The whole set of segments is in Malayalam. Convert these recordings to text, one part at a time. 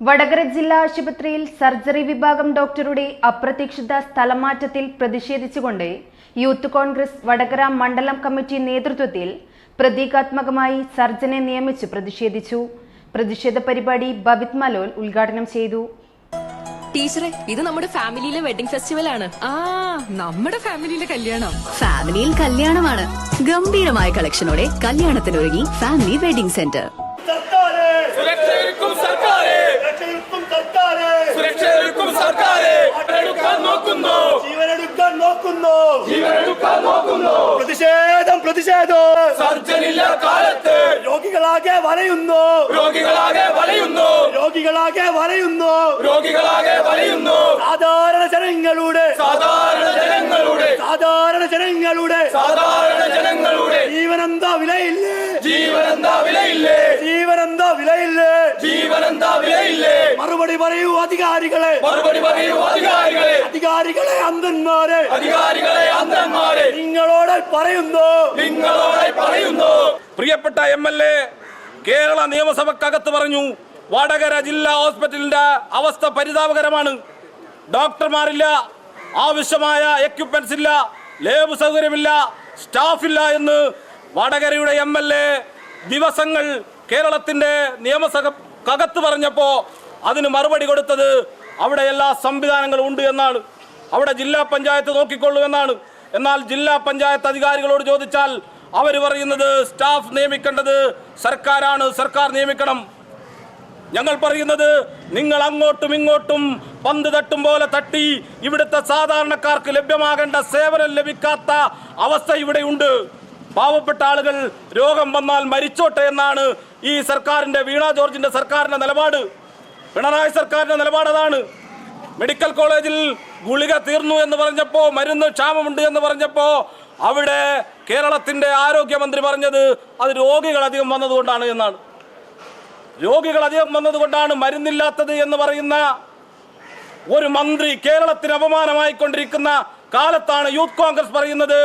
വടകര ജില്ലാ ആശുപത്രിയിൽ സർജറി വിഭാഗം ഡോക്ടറുടെ അപ്രതീക്ഷിത സ്ഥലമാറ്റത്തിൽ പ്രതിഷേധിച്ചുകൊണ്ട് യൂത്ത് കോൺഗ്രസ് വടകര മണ്ഡലം കമ്മിറ്റി നേതൃത്വത്തിൽ പ്രതീകാത്മകമായി സർജനെ നിയമിച്ച് പ്രതിഷേധിച്ചു. പ്രതിഷേധ പരിപാടി ബബിത് മലോൽ ഉദ്ഘാടനം ചെയ്തു. ടീച്ചറെ ഇത് നമ്മുടെ ഫാമിലിയിലെ വെഡിങ് ഫെസ്റ്റിവൽ ആണ്. ആ നമ്മുടെ ഫാമിലിയിലെ കല്യാണം. ഫാമിലിയിൽ കല്യാണമാണ്. ഗംഭീരമായ കളക്ഷനോടെ കല്യാണത്തിനൊരുങ്ങി ഫാമിലി വെഡിംഗ് സെന്റർ സർക്കാരെ സുരക്ഷയൊരുക്കും സർക്കാരെ രക്ഷയിൽക്കും സർക്കാരെ സുരക്ഷയൊരുക്കും സർക്കാരെ. എടുക്കാൻ നോക്കുന്നു. ജീവനെടുക്കാൻ നോക്കുന്നു. ജീവനെടുക്കാൻ നോക്കുന്നു. പ്രതിഷേധം പ്രതിഷേധം. സർജനില്ല കാലത്ത്. രോഗികളാകെ വലയുന്നു. രോഗികളാകെ വലയുന്നു. രോഗികളാകെ വലയുന്നു. രോഗികളാകെ വലയുന്നു. സാധാരണ ജനങ്ങളുടെ സാധാരണ ജനങ്ങളുടെ സാധാരണ ജനങ്ങളുടെ. സാധാരണ ജനങ്ങളുടെ. ജീവനെന്താ വിലയില്ലേ? ജീവനെന്താ വിലയില്ലേ? ജീവനെന്താ വിലയില്ലേ? ജീവനെന്താ വിലയില്ലേ മറുപടി പറയൂ അധികാരികളെ. മറുപടി പറയൂ അധികാരികളെ. അധികാരികളെ അന്ധന്മാരെ. അധികാരികളെ അന്ധന്മാരെ. നിങ്ങളോട് പറയുന്നു. നിങ്ങളോട് പറയുന്നു. പ്രിയപ്പെട്ട എം എൽ എ കേരള നിയമസഭക്കകത്ത് പറഞ്ഞു വടകര ജില്ലാ ഹോസ്പിറ്റലിന്റെ അവസ്ഥ പരിതാപകരമാണ്. ഡോക്ടർമാരില്ല ആവശ്യമായ എക്യുപ്മെന്റ്സ് ഇല്ല ലേബ് സൗകര്യമില്ല സ്റ്റാഫില്ല എന്ന് വടകരയുടെ എം എൽ എ ദിവസങ്ങൾ കേരളത്തിന്റെ നിയമസഭക്കകത്ത് പറഞ്ഞപ്പോ അതിന് മറുപടി കൊടുത്തത് അവിടെ എല്ലാ സംവിധാനങ്ങളും ഉണ്ട് എന്നാണ്. അവിടെ ജില്ലാ പഞ്ചായത്ത് നോക്കിക്കൊള്ളൂ എന്നാണ്. എന്നാൽ ജില്ലാ പഞ്ചായത്ത് അധികാരികളോട് ചോദിച്ചാൽ അവർ പറയുന്നത് സ്റ്റാഫ് നിയമിക്കേണ്ടത് സർക്കാരാണ് സർക്കാർ നിയമിക്കണം. ഞങ്ങൾ പറയുന്നത് നിങ്ങൾ അങ്ങോട്ടും ഇങ്ങോട്ടും പന്ത് തട്ടും പോലെ തട്ടി ഇവിടുത്തെ സാധാരണക്കാർക്ക് ലഭ്യമാകേണ്ട സേവനം ലഭിക്കാത്ത അവസ്ഥ ഇവിടെയുണ്ട് പാവപ്പെട്ട ആളുകൾ രോഗം വന്നാൽ മരിച്ചോട്ടെ എന്നാണ് ഈ സർക്കാരിന്റെ വീണ ജോർജിന്റെ സർക്കാരിന്റെ നിലപാട്. പിണറായി സർക്കാരിന്റെ നിലപാടതാണ് മെഡിക്കൽ കോളേജിൽ ഗുളിക തീർന്നു എന്ന് പറഞ്ഞപ്പോൾ മരുന്ന് ക്ഷാമമുണ്ട് എന്ന് പറഞ്ഞപ്പോൾ അവിടെ കേരളത്തിന്റെ ആരോഗ്യമന്ത്രി പറഞ്ഞത് അത് രോഗികൾ അധികം വന്നതുകൊണ്ടാണ് എന്നാണ്. രോഗികൾ അധികം വന്നതുകൊണ്ടാണ് മരുന്നില്ലാത്തത് എന്ന് പറയുന്ന ഒരു മന്ത്രി കേരളത്തിന് അപമാനമായിക്കൊണ്ടിരിക്കുന്ന കാലത്താണ് യൂത്ത് കോൺഗ്രസ് പറയുന്നത്.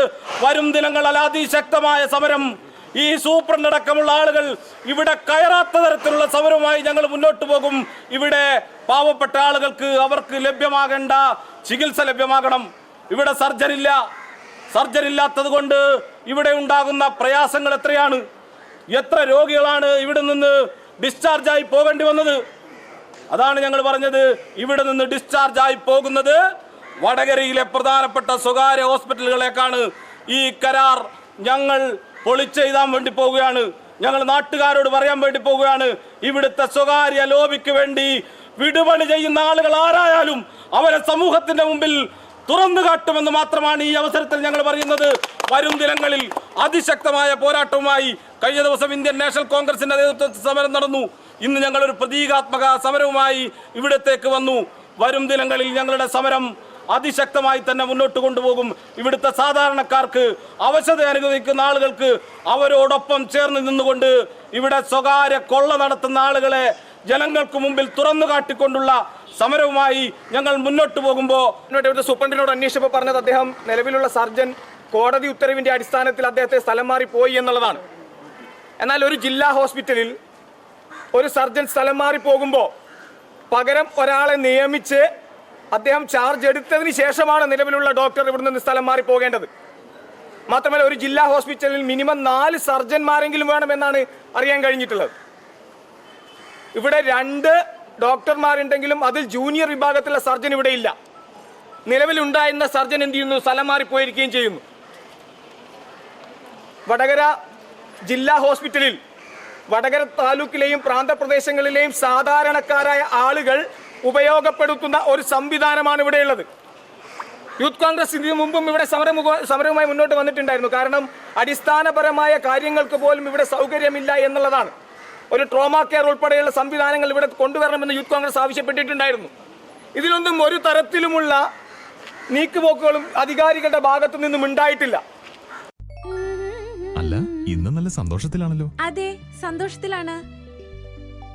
വരും ദിനങ്ങളിൽ അതിശക്തമായ സമരം ഈ സൂപ്രണ്ടടക്കമുള്ള ആളുകൾ ഇവിടെ കയറാത്ത തരത്തിലുള്ള സമരവുമായി ഞങ്ങൾ മുന്നോട്ട് പോകും. ഇവിടെ പാവപ്പെട്ട ആളുകൾക്ക് അവർക്ക് ലഭ്യമാകേണ്ട ചികിത്സ ലഭ്യമാകണം. ഇവിടെ സർജറില്ല. ഇല്ലാത്തത് കൊണ്ട് ഇവിടെ ഉണ്ടാകുന്ന പ്രയാസങ്ങൾ എത്രയാണ്? എത്ര രോഗികളാണ് ഇവിടെ നിന്ന് ഡിസ്ചാർജായി പോകേണ്ടി വന്നത്? അതാണ് ഞങ്ങൾ പറഞ്ഞത്. ഇവിടെ നിന്ന് ഡിസ്ചാർജായി പോകുന്നത് വടകരയിലെ പ്രധാനപ്പെട്ട സ്വകാര്യ ഹോസ്പിറ്റലുകളേക്കാണ്. ഈ കരാർ ഞങ്ങൾ പൊളിച്ചെഴുതാൻ വേണ്ടി പോവുകയാണ്. ഞങ്ങൾ നാട്ടുകാരോട് പറയാൻ വേണ്ടി പോവുകയാണ്. ഇവിടുത്തെ സ്വകാര്യ ലോബിക്ക് വേണ്ടി വിടുപണി ചെയ്യുന്ന ആളുകൾ ആരായാലും അവരെ സമൂഹത്തിന്റെ മുമ്പിൽ തുറന്നു കാട്ടുമെന്ന് മാത്രമാണ് ഈ അവസരത്തിൽ ഞങ്ങൾ പറയുന്നത്. വരും ദിനങ്ങളിൽ അതിശക്തമായ പോരാട്ടവുമായി കഴിഞ്ഞ ദിവസം ഇന്ത്യൻ നാഷണൽ കോൺഗ്രസിന്റെ നേതൃത്വത്തിൽ സമരം നടന്നു. ഇന്ന് ഞങ്ങളൊരു പ്രതീകാത്മക സമരവുമായി ഇവിടത്തേക്ക് വന്നു. വരും ദിനങ്ങളിൽ ഞങ്ങളുടെ സമരം അതിശക്തമായി തന്നെ മുന്നോട്ട് കൊണ്ടുപോകും. ഇവിടുത്തെ സാധാരണക്കാർക്ക് അവശത അനുഭവിക്കുന്ന ആളുകൾക്ക് അവരോടൊപ്പം ചേർന്ന് നിന്നുകൊണ്ട് ഇവിടെ സ്വകാര്യ കൊള്ള നടത്തുന്ന ആളുകളെ ജനങ്ങൾക്ക് മുമ്പിൽ തുറന്നു കാട്ടിക്കൊണ്ടുള്ള സമരവുമായി ഞങ്ങൾ മുന്നോട്ട് പോകുമ്പോൾ ഇവിടുത്തെ സൂപ്രണ്ടിനോട് അന്വേഷിച്ചപ്പോൾ പറഞ്ഞത് അദ്ദേഹം നിലവിലുള്ള സർജൻ കോടതി ഉത്തരവിന്റെ അടിസ്ഥാനത്തിൽ അദ്ദേഹത്തെ സ്ഥലം മാറി പോയി എന്നുള്ളതാണ്. എന്നാൽ ഒരു ജില്ലാ ഹോസ്പിറ്റലിൽ ഒരു സർജൻ സ്ഥലം മാറി പോകുമ്പോൾ പകരം ഒരാളെ നിയമിച്ച് അദ്ദേഹം ചാർജ് എടുത്തതിന് ശേഷമാണ് നിലവിലുള്ള ഡോക്ടർ ഇവിടെ നിന്ന് സ്ഥലം മാറി പോകേണ്ടത് മാത്രമല്ല ഒരു ജില്ലാ ഹോസ്പിറ്റലിൽ മിനിമം നാല് സർജന്മാരെങ്കിലും വേണമെന്നാണ് അറിയാൻ കഴിഞ്ഞിട്ടുള്ളത്. ഇവിടെ രണ്ട് ഡോക്ടർമാരുണ്ടെങ്കിലും അതിൽ ജൂനിയർ വിഭാഗത്തിലെ സർജൻ ഇവിടെ ഇല്ല. നിലവിലുണ്ടായിരുന്ന സർജൻ എന്ത് ചെയ്യുന്നു? സ്ഥലം മാറിപ്പോയിരിക്കുകയും ചെയ്യുന്നു. വടകര ജില്ലാ ഹോസ്പിറ്റലിൽ വടകര താലൂക്കിലെയും പ്രാന്തപ്രദേശങ്ങളിലെയും സാധാരണക്കാരായ ആളുകൾ ഉപയോഗപ്പെടുത്തുന്ന ഒരു സംവിധാനമാണ് ഇവിടെയുള്ളത് യൂത്ത് കോൺഗ്രസ് ഇതിനു മുമ്പും ഇവിടെ സമരം സമരവുമായി മുന്നോട്ട് വന്നിട്ടുണ്ടായിരുന്നു. കാരണം അടിസ്ഥാനപരമായ കാര്യങ്ങൾക്ക് പോലും ഇവിടെ സൗകര്യമില്ല എന്നുള്ളതാണ്. ഒരു ട്രോമ കെയർ ഉൾപ്പെടെയുള്ള സംവിധാനങ്ങൾ ഇവിടെ കൊണ്ടുവരണമെന്ന് യൂത്ത് കോൺഗ്രസ് ആവശ്യപ്പെട്ടിട്ടുണ്ടായിരുന്നു. ഇതിലൊന്നും ഒരു തരത്തിലുമുള്ള നീക്കുപോക്കുകളും അധികാരികളുടെ ഭാഗത്തു നിന്നും ഉണ്ടായിട്ടില്ല. അല്ല ഇന്ന് നല്ല സന്തോഷത്തിലാണല്ലോ. അതെ സന്തോഷത്തിലാണ്.